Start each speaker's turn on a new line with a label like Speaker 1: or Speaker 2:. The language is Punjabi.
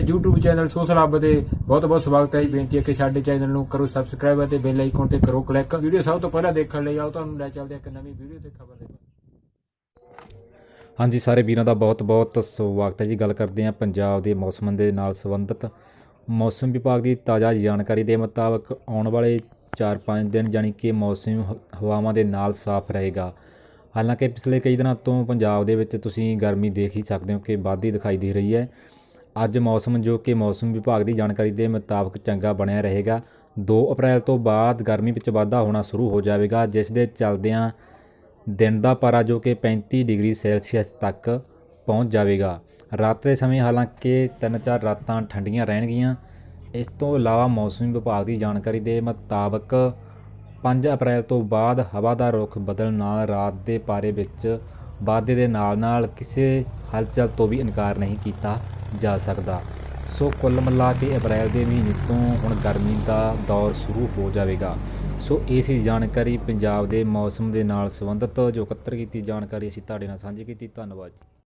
Speaker 1: YouTube ਚੈਨਲ ਸੋਸ਼ਲ ਹੱਬ ਦੇ ਬਹੁਤ ਬਹੁਤ ਸਵਾਗਤ ਹੈ ਜੀ। ਬੇਨਤੀ ਹੈ ਕਿ ਸਾਡੇ ਚੈਨਲ ਨੂੰ ਕਰੋ ਸਬਸਕ੍ਰਾਈਬ ਅਤੇ ਬੈਲ ਆਈਕਨ ਤੇ ਕਰੋ ਕਲਿੱਕ ਵੀਡੀਓ ਸਭ ਤੋਂ ਪਹਿਲਾਂ ਦੇਖਣ ਲਈ ਆਓ, ਤੁਹਾਨੂੰ ਲੈ ਚੱਲਦੇ ਹਾਂ ਇੱਕ ਨਵੀਂ ਵੀਡੀਓ ਤੇ ਖਬਰ ਦੇ
Speaker 2: ਹਾਂਜੀ, ਸਾਰੇ ਵੀਰਾਂ ਦਾ ਬਹੁਤ-ਬਹੁਤ ਸਵਾਗਤ ਹੈ ਜੀ। ਗੱਲ ਕਰਦੇ ਹਾਂ ਪੰਜਾਬ ਦੇ ਮੌਸਮ ਦੇ ਨਾਲ ਸੰਬੰਧਿਤ। ਮੌਸਮ ਵਿਭਾਗ ਦੀ ਤਾਜ਼ਾ ਜਾਣਕਾਰੀ ਦੇ ਮੁਤਾਬਕ ਆਉਣ ਵਾਲੇ 4-5 ਦਿਨ ਯਾਨੀ ਕਿ ਮੌਸਮ ਹ- ਹਵਾਵਾਂ ਦੇ ਨਾਲ ਸਾਫ਼ ਰਹੇਗਾ। ਹਾਲਾਂਕਿ ਪਿਛਲੇ ਕਈ ਦਿਨਾਂ ਤੋਂ ਪੰਜਾਬ ਦੇ ਵਿੱਚ ਤੁਸੀਂ ਗਰਮੀ ਦੇਖ ਹੀ ਸਕਦੇ ਹੋ ਕਿ ਵਾਧੀ ਦਿਖਾਈ ਦੇ ਰਹੀ ਹੈ। ਅੱਜ ਮੌਸਮ ਜੋ ਕਿ ਮੌਸਮ ਵਿਭਾਗ ਦੀ ਜਾਣਕਾਰੀ ਦੇ ਮੁਤਾਬਕ ਚੰਗਾ ਬਣਿਆ ਰਹੇਗਾ। 2 ਅਪ੍ਰੈਲ ਤੋਂ ਬਾਅਦ ਗਰਮੀ ਵਿੱਚ ਵਾਧਾ ਹੋਣਾ ਸ਼ੁਰੂ ਹੋ ਜਾਵੇਗਾ, ਜਿਸ ਦੇ ਚੱਲਦਿਆਂ ਦਿਨ ਦਾ ਪਾਰਾ ਜੋ ਕਿ 35 ਡਿਗਰੀ ਸੈਲਸੀਅਸ ਤੱਕ ਪਹੁੰਚ ਜਾਵੇਗਾ। ਰਾਤ ਦੇ ਸਮੇਂ ਹਾਲਾਂਕਿ 3-4 ਰਾਤਾਂ ਠੰਡੀਆਂ ਰਹਿਣਗੀਆਂ। ਇਸ ਤੋਂ ਇਲਾਵਾ ਮੌਸਮੀ ਵਿਭਾਗ ਦੀ ਜਾਣਕਾਰੀ ਦੇ ਮੁਤਾਬਕ 5 ਅਪ੍ਰੈਲ ਤੋਂ ਬਾਅਦ ਹਵਾ ਦਾ ਰੁਖ ਬਦਲਣ ਨਾਲ ਰਾਤ ਦੇ ਪਾਰੇ ਵਿੱਚ ਵਾਧੇ ਦੇ ਨਾਲ-ਨਾਲ ਕਿਸੇ ਹਲਚਲ ਤੋਂ ਵੀ ਇਨਕਾਰ ਨਹੀਂ ਕੀਤਾ। ਜਾ ਸਕਦਾ। ਸੋ ਕੁੱਲ ਮਿਲਾ ਕੇ ਅਪ੍ਰੈਲ ਦੇ ਮਹੀਨੇ ਤੋਂ ਹੁਣ ਗਰਮੀ ਦਾ ਦੌਰ ਸ਼ੁਰੂ ਹੋ ਜਾਵੇਗਾ। ਸੋ ਇਹ ਸੀ ਜਾਣਕਾਰੀ ਪੰਜਾਬ ਦੇ ਮੌਸਮ ਦੇ ਨਾਲ ਸੰਬੰਧਿਤ, ਜੋ ਇਕੱਤਰ ਕੀਤੀ ਜਾਣਕਾਰੀ ਅਸੀਂ ਤੁਹਾਡੇ ਨਾਲ ਸਾਂਝੀ ਕੀਤੀ। ਧੰਨਵਾਦ ਜੀ।